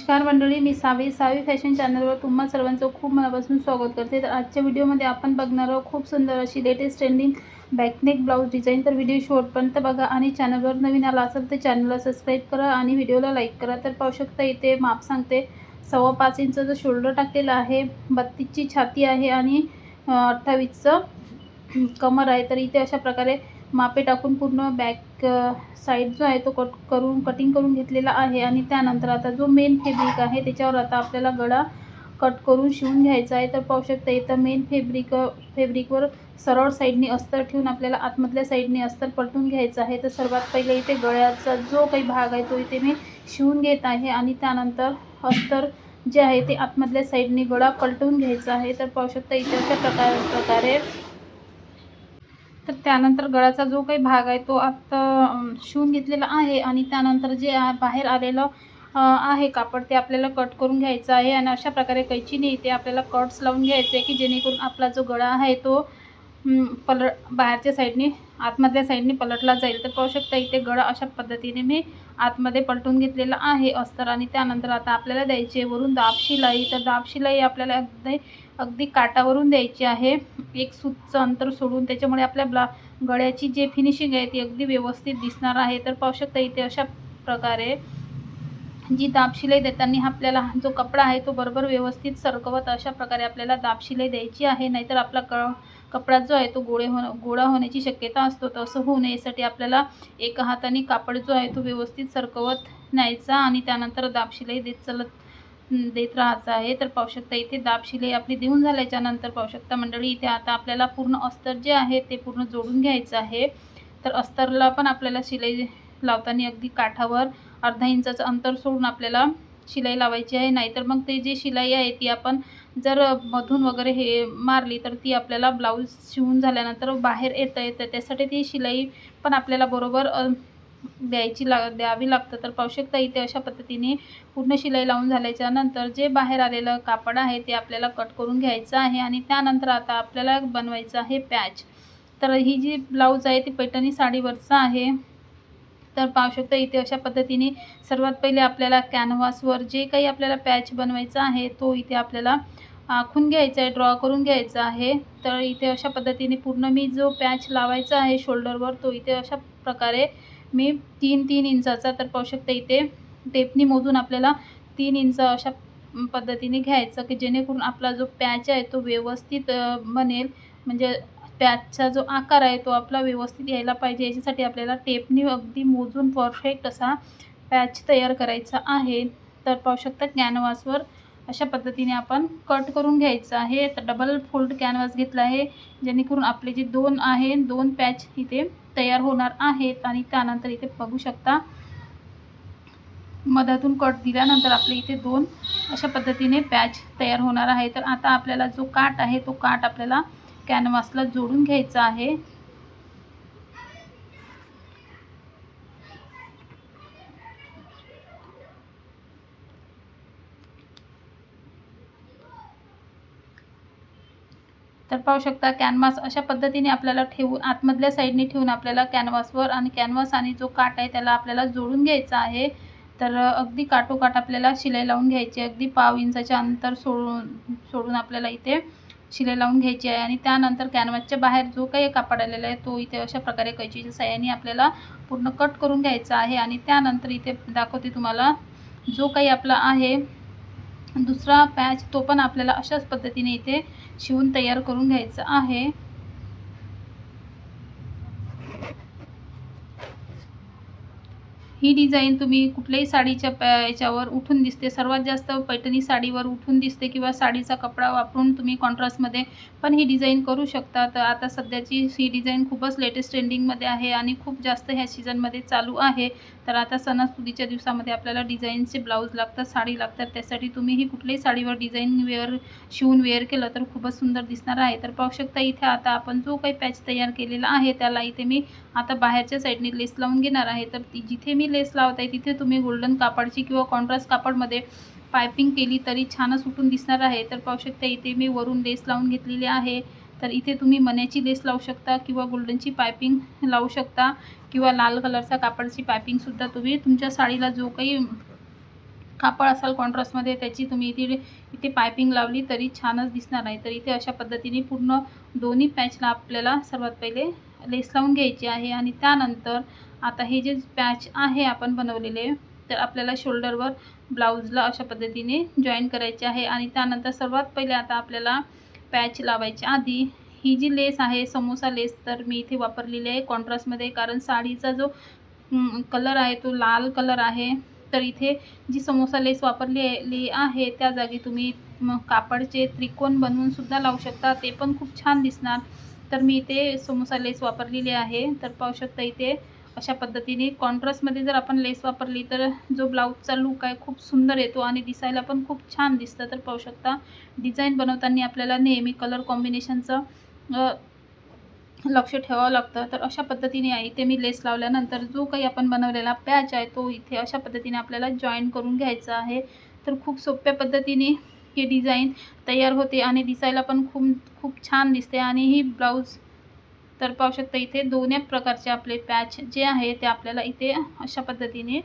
नमस्कार मंडळी मी सावी. सावी फॅशन चॅनलवर तुम्हा सर्वांचं खूप मनापासून स्वागत करते. तर आजच्या व्हिडिओमध्ये आपण बघणार आहोत खूप सुंदर अशी latest trending back neck blouse design तर व्हिडिओ शेवटपर्यंत बघा आणि चॅनलवर नवीन आला असेल तर चॅनलला सबस्क्राईब करा आणि व्हिडिओला लाईक करा. तर पाहू शकता इथे माप सांगते. सव्वा पाच इंचचं शोल्डर टाकलेलं आहे बत्तीसची छाती आहे आणि अठ्ठावीसचं कमर आहे. तर इथे अशा प्रकारे मापे टाकून पूर्ण बॅक साईड जो आहे तो कट करून कटिंग करून घेतलेला आहे. आणि त्यानंतर आता जो मेन फेब्रिक आहे त्याच्यावर आता आपल्याला गळा कट करून शिवून घ्यायचा आहे. तर पाहू शकता इथं मेन फेब्रिक फेब्रिकवर सरळ साईडने अस्तर ठेवून आपल्याला आतमधल्या साईडने अस्तर पलटून घ्यायचं आहे. तर सर्वात पहिले इथे गळ्याचा जो काही भाग आहे तो इथे मी शिवून घेत आहे. आणि त्यानंतर अस्तर जे आहे ते आतमधल्या साईडने गळा पलटून घ्यायचा आहे. तर पाहू शकता इथे अशा प्रकार प्रकारे तर त्यानंतर गळाचा जो काही भाग आहे तो आता शिवून घेतलेला आहे आणि त्यानंतर जे बाहेर आलेलं आहे कापड ते आपल्याला कट करून घ्यायचं आहे. आणि अशा प्रकारे कैचीने इथे आपल्याला कट्स लावून घ्यायचे की जेणेकरून आपला जो गळा आहे तो पलट बाहेरच्या साईडने आतमधल्या साईडने पलटला जाईल. तर पाहू शकता इथे गळा अशा पद्धतीने मी आतमध्ये पलटून घेतलेला आहे अस्तर आणि त्यानंतर आता आपल्याला द्यायची आहे वरून दाब शिलाई. तर दाब शिलाई आपल्याला अगदी अगदी काटावरून द्यायची आहे. एक सूतचं अंतर सोडून त्याच्यामुळे आपल्या ब्ला गळ्याची जे फिनिशिंग आहे ती अगदी व्यवस्थित दिसणार आहे. तर पाहू शकता इथे अशा प्रकारे जी दाब शिलाई देताना आपल्याला जो कपडा आहे तो बरोबर व्यवस्थित सरकवत अशा प्रकारे आपल्याला दाब शिलाई द्यायची आहे. नाहीतर आपला क कपडा जो आहे तो गोळे हो गोळा होण्याची शक्यता असतो. तसं होऊ नये. यासाठी आपल्याला एका हाताने कापड जो आहे तो व्यवस्थित सरकवत न्यायचा आणि त्यानंतर दाब शिलाई देत चलत देत राहायचं आहे. तर पाहू शकता इथे दाब शिलाई आपली देऊन झाल्याच्यानंतर पाहू शकता मंडळी इथे आता आपल्याला पूर्ण अस्तर जे आहे ते पूर्ण जोडून घ्यायचं आहे. तर अस्तरला पण आपल्याला शिलाई लावताना अगदी काठावर अर्धा इंचाचं अंतर सोडून आपल्याला शिलाई लावायची आहे. नाहीतर मग ते जी शिलाई आहे ती आपण जर मधून वगैरे हे मारली तर ती आपल्याला ब्लाऊज शिवून झाल्यानंतर बाहेर येता येतं. त्यासाठी ती शिलाई पण आपल्याला बरोबर द्यायची ला द्यावी लागतं. तर पाहू शकता इथे अशा पद्धतीने पूर्ण शिलाई लावून झाल्याच्यानंतर जे बाहेर आलेलं कापड आहे ते आपल्याला कट करून घ्यायचं आहे आणि त्यानंतर आता आपल्याला बनवायचं आहे पॅच. तर ही जी ब्लाऊज आहे ती पैठणी साडीवरचं आहे. तर पाहू शकता इथे अशा पद्धतीने सर्वात पहिले आपल्याला कॅनव्हासवर जे काही आपल्याला पॅच बनवायचा आहे तो इथे आपल्याला आखून घ्यायचा आहे ड्रॉ करून घ्यायचा आहे. तर इथे अशा पद्धतीने पूर्ण मी जो पॅच लावायचा आहे शोल्डरवर तो इथे अशा प्रकारे मी तीन तीन इंचाचा तर पाहू शकता इथे टेपनी मोजून आपल्याला तीन इंच अशा पद्धतीने घ्यायचं की जेणेकरून आपला जो पॅच आहे तो व्यवस्थित बनेल. म्हणजे पॅचचा जो आकार आहे तो आपला व्यवस्थित यायला पाहिजे. याच्यासाठी आपल्याला टेपनी अगदी मोजून परफेक्ट असा पॅच तयार करायचा आहे. तर पाहू शकता कॅनव्हासवर अशा पद्धतीने आपण कट करून घ्यायचं आहे. तर डबल फोल्ड कॅनव्हास घेतला आहे. जेणेकरून आपले जे दोन आहे दोन पॅच इथे तयार होणार आहेत. आणि त्यानंतर इथे बघू शकता मधातून कट दिल्यानंतर आपले इथे दोन अशा पद्धतीने पॅच तयार होणार आहे. तर आता आपल्याला जो काट आहे तो काट आपल्याला कॅनव्हासला जोडून घ्यायचं आहे. तर पाहू शकता कॅनव्हास अशा पद्धतीने आपल्याला ठेवून आतमधल्या साईडने ठेवून आपल्याला कॅनव्हासवर आणि कॅनव्हास आणि जो काट आहे त्याला आपल्याला जोडून घ्यायचा आहे. तर अगदी काटोकाट आपल्याला शिलाई लावून घ्यायची अगदी पाव इंचाचे अंतर सोडून सोडून आपल्याला इथे शिलाई लावून घ्यायची आहे आणि त्यानंतर कॅनव्हासच्या बाहेर जो काही कापड आलेला आहे तो इथे अशा प्रकारे कैचीच्या साह्याने आपल्याला पूर्ण कट करून घ्यायचा आहे आणि त्यानंतर इथे दाखवते तुम्हाला जो काही आपला आहे. दुसरा पॅच तो पण आपल्याला अशाच पद्धतीने इथे शिवून तयार करून घ्यायचं आहे. ही डिझाईन तुम्ही कुठल्याही साडीच्या पॅ याच्यावर उठून दिसते. सर्वात जास्त पैठणी साडीवर उठून दिसते किंवा साडीचा कपडा वापरून तुम्ही कॉन्ट्रास्टमध्ये पण ही डिझाईन करू शकता. तर आता सध्याची ही डिझाईन खूपच लेटेस्ट ट्रेंडिंगमध्ये आहे आणि खूप जास्त ह्या सीझनमध्ये चालू आहे. तर आता सणासुदीच्या दिवसामध्ये आपल्याला डिझाईनचे ब्लाऊज लागतात साडी लागतात. त्यासाठी तुम्ही ही कुठल्याही साडीवर डिझाईन वेअर शिवून वेअर केलं तर खूपच सुंदर दिसणार आहे. तर पाहू शकता इथे आता आपण जो काही पॅच तयार केलेला आहे त्याला इथे मी आता बाहेरच्या साईडने लेस लावून घेणार आहे. तर ती जिथे मी लेस लावत आहे तिथे तुम्ही गोल्डन कापडची किंवा कॉन्ट्रास्ट कापडमध्ये पायपिंग केली तरी छानच उठून दिसणार आहे. तर पाहू शकता इथे मी वरून लेस लावून घेतलेली आहे. तर इथे तुम्ही मण्याची लेस लावू शकता किंवा गोल्डनची पायपिंग लावू शकता किंवा लाल कलरचा कापडची पायपिंगसुद्धा तुम्ही तुमच्या साडीला जो काही कापड असाल कॉन्ट्रास्टमध्ये त्याची तुम्ही इथे इथे पायपिंग लावली तरी छानच दिसणार आहे. तर इथे अशा पद्धतीने पूर्ण दोन्ही पॅचला आपल्याला सर्वात पहिले लेस लावून घ्यायची आहे आणि त्यानंतर आता हे जे पॅच आहे आपण बनवलेले तर आपल्याला शोल्डरवर ब्लाऊजला अशा पद्धतीने जॉईन करायचे आहे आणि त्यानंतर सर्वात पहिले आता आपल्याला पॅच लावायच्या आधी ही जी लेस आहे समोसा लेस तर मी इथे वापरलेली आहे कॉन्ट्रास्टमध्ये कारण साडीचा जो कलर आहे तो लाल कलर आहे. तर इथे जी समोसा लेस वापरलेली आहे त्या जागी तुम्ही कापडचे त्रिकोण बनवून सुद्धा लावू शकता. ते पण खूप छान दिसणार. तर मी इथे समोसा लेस वापरलेली आहे. तर पाहू शकता इथे अशा पद्धतीने कॉन्ट्रास्टमध्ये जर आपण लेस वापरली तर जो ब्लाऊजचा लूक आहे खूप सुंदर येतो आणि दिसायला पण खूप छान दिसतं. तर पाहू शकता डिझाईन बनवताना आपल्याला नेहमी कलर कॉम्बिनेशनचं लक्ष ठेवावं लागतं. तर अशा पद्धतीने आहे. इथे मी लेस लावल्यानंतर जो काही आपण बनवलेला पॅच आहे तो इथे अशा पद्धतीने आपल्याला जॉईन करून घ्यायचा आहे. तर खूप सोप्या पद्धतीने हे डिझाईन तयार होते आणि दिसायला पण खूप खूप छान दिसते. आणि ही ब्लाऊज तर पाहू शकता इथे दोन्ही प्रकारचे आपले पॅच जे आहे ते आपल्याला इथे अशा पद्धतीने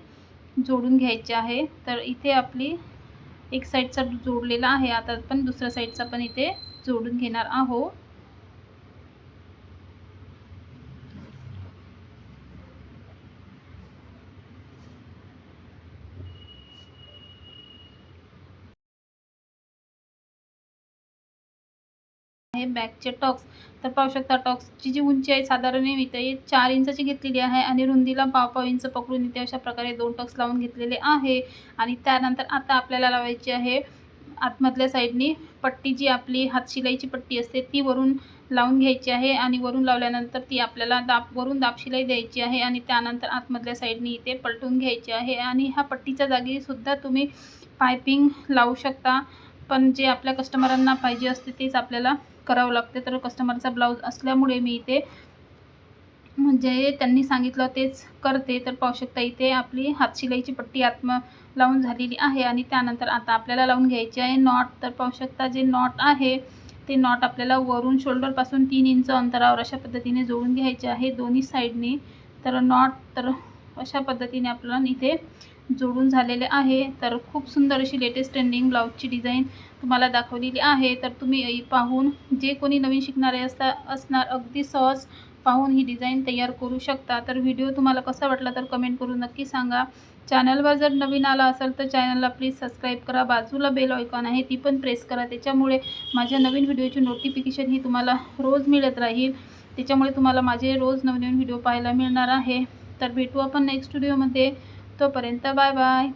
जोडून घ्यायचे आहे. तर इथे आपली एक साईडचा जोडलेला आहे. आता पण दुसऱ्या साईडचा पण इथे जोडून घेणार आहोत. आहे बॅकचे टॉक्स. तर पाहू शकता टॉक्सची जी उंची आहे साधारण मी इथे चार इंचाची घेतलेली आहे आणि रुंदीला पाव पाव इंच पकडून इथे अशा प्रकारे दोन टॉक्स लावून घेतलेले आहे. आणि त्यानंतर आता आपल्याला लावायची आहे आतमधल्या साईडनी पट्टी जी आपली हातशिलाईची पट्टी असते ती वरून लावून घ्यायची आहे आणि वरून लावल्यानंतर ती आपल्याला दाब वरून दाबशिलाई द्यायची आहे आणि त्यानंतर आतमधल्या साईडनी इथे पलटून घ्यायची आहे. आणि ह्या पट्टीच्या जागीसुद्धा तुम्ही पायपिंग लावू शकता पण जे आपल्या कस्टमरांना पाहिजे असते तेच आपल्याला करावं लागते. तर कस्टमरचा ब्लाऊज असल्यामुळे मी इथे म्हणजे त्यांनी सांगितलं तेच करते. तर पाहू शकता इथे आपली हातशिलाईची पट्टी आत्म लावून झालेली आहे आणि त्यानंतर आता आपल्याला लावून घ्यायची आहे नॉट तर पाहू शकता जे नॉट आहे ते नॉट आपल्याला वरून शोल्डरपासून तीन इंच अंतरावर अशा पद्धतीने जोडून घ्यायचे आहे दोन्ही साईडने तर नॉट तर अशा पद्धतीने आपल्याला इथे जोडून झालेले आहे. तर खूप सुंदर अशी लेटेस्ट ट्रेंडिंग ब्लाऊजची डिझाईन तुम्हाला दाखवलेली आहे. तर तुम्ही पाहून जे कोणी नवीन शिकणारे असता असणार अगदी सहज पाहून ही डिझाईन तयार करू शकता. तर व्हिडिओ तुम्हाला कसा वाटला तर कमेंट करून नक्की सांगा. चॅनलवर जर नवीन आला असेल तर चॅनलला प्लीज सबस्क्राईब करा. बाजूला बेल ऑयकॉन आहे ती पण प्रेस करा. त्याच्यामुळे माझ्या नवीन व्हिडिओची नोटिफिकेशन ही तुम्हाला रोज मिळत राहील. त्याच्यामुळे तुम्हाला माझे रोज नवनवीन व्हिडिओ पाहायला मिळणार आहे. तर भेटू आपण नेक्स्ट व्हिडिओमध्ये तोपर्यंत बाय बाय.